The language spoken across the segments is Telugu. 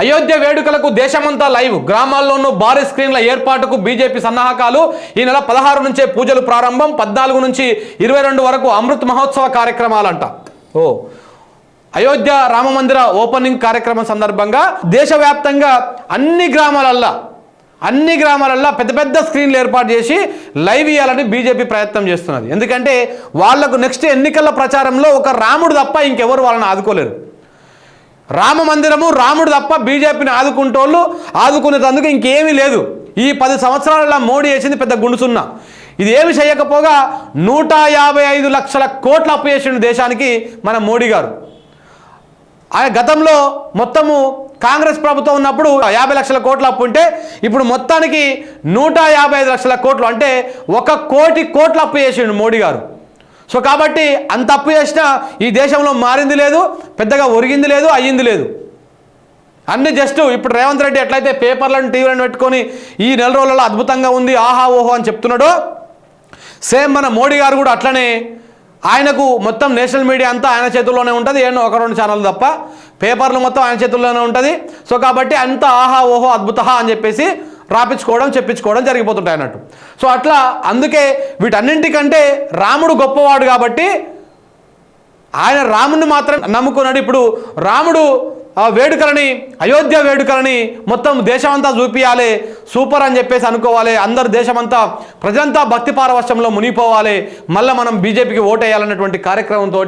అయోధ్య వేడుకలకు దేశమంతా లైవ్. గ్రామాల్లోనూ భారీ స్క్రీన్ల ఏర్పాటుకు బీజేపీ సన్నాహకాలు. ఈ నెల పదహారు నుంచే పూజలు ప్రారంభం పద్నాలుగు నుంచి ఇరవై రెండు వరకు అమృత్ మహోత్సవ కార్యక్రమాలంట. ఓ. అయోధ్య రామ మందిర ఓపెనింగ్ కార్యక్రమం సందర్భంగా దేశవ్యాప్తంగా అన్ని గ్రామాలల్లా అన్ని గ్రామాలల్లో పెద్ద పెద్ద స్క్రీన్లు ఏర్పాటు చేసి లైవ్ ఇవ్వాలని బీజేపీ ప్రయత్నం చేస్తున్నది. ఎందుకంటే వాళ్ళకు నెక్స్ట్ ఎన్నికల ప్రచారంలో ఒక రాముడు తప్ప ఇంకెవరు వాళ్ళని ఆదుకోలేరు. రామ మందిరము రాముడు తప్ప బీజేపీని ఆదుకుంటోళ్ళు ఆదుకునేటందుకు ఇంకేమీ లేదు. ఈ పది సంవత్సరాల మోడీ వేసింది పెద్ద గుండుసున్నా. ఇది ఏమి చేయకపోగా నూట యాభై ఐదు లక్షల కోట్ల అప్పు చేసిండు దేశానికి మన మోడీ గారు. ఆయన గతంలో మొత్తము కాంగ్రెస్ ప్రభుత్వం ఉన్నప్పుడు యాభై లక్షల కోట్లు అప్పు ఉంటే ఇప్పుడు మొత్తానికి నూట యాభై ఐదు లక్షల కోట్లు అంటే ఒక కోటి కోట్ల అప్పు చేసిండు మోడీ గారు. సో కాబట్టి అంత అప్పు చేసినా ఈ దేశంలో మారింది లేదు పెద్దగా ఒరిగింది లేదు అయ్యింది లేదు. అన్ని జస్ట్ ఇప్పుడు రేవంత్ రెడ్డి ఎట్లయితే పేపర్లను టీవీలను పెట్టుకొని ఈ నెల రోజులలో అద్భుతంగా ఉంది ఆహా ఓహో అని చెప్తున్నాడో సేమ్ మన మోడీ గారు కూడా అట్లనే ఆయనకు మొత్తం నేషనల్ మీడియా అంతా ఆయన చేతుల్లోనే ఉంటుంది ఏమో ఒక రెండు ఛానల్ తప్ప పేపర్లు మొత్తం ఆయన చేతుల్లోనే ఉంటుంది. సో కాబట్టి అంత ఆహా ఓహో అద్భుత అని చెప్పేసి రాపించుకోవడం చెప్పించుకోవడం జరిగిపోతుంటాయి అన్నట్టు. సో అట్లా అందుకే వీటన్నింటికంటే రాముడు గొప్పవాడు కాబట్టి ఆయన రాముడిని మాత్రం నమ్ముకున్నాడు. ఇప్పుడు రాముడు ఆ వేడుకలని అయోధ్య వేడుకలని మొత్తం దేశమంతా చూపించాలి సూపర్ అని చెప్పేసి అనుకోవాలి. అందరు దేశమంతా ప్రజలంతా భక్తి పారవశ్యంలో మునిగిపోవాలి. మళ్ళీ మనం బీజేపీకి ఓటేయాలన్నటువంటి కార్యక్రమంతో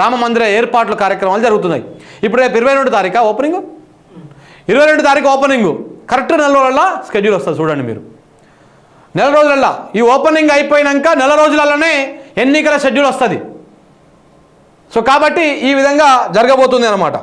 రామ మందిర ఏర్పాట్ల కార్యక్రమాలు జరుగుతున్నాయి. ఇప్పుడు రేపు ఇరవై రెండు తారీఖా ఓపెనింగ్? ఇరవై రెండు తారీఖు ఓపెనింగ్. కరెక్ట్ నెల రోజుల స్కెడ్యూల్ వస్తుంది చూడండి మీరు. నెల రోజులల్లా. ఈ ఓపెనింగ్ అయిపోయినాక నెల రోజులలోనే ఎన్నికల షెడ్యూల్ వస్తుంది. సో కాబట్టి ఈ విధంగా జరగబోతుంది అనమాట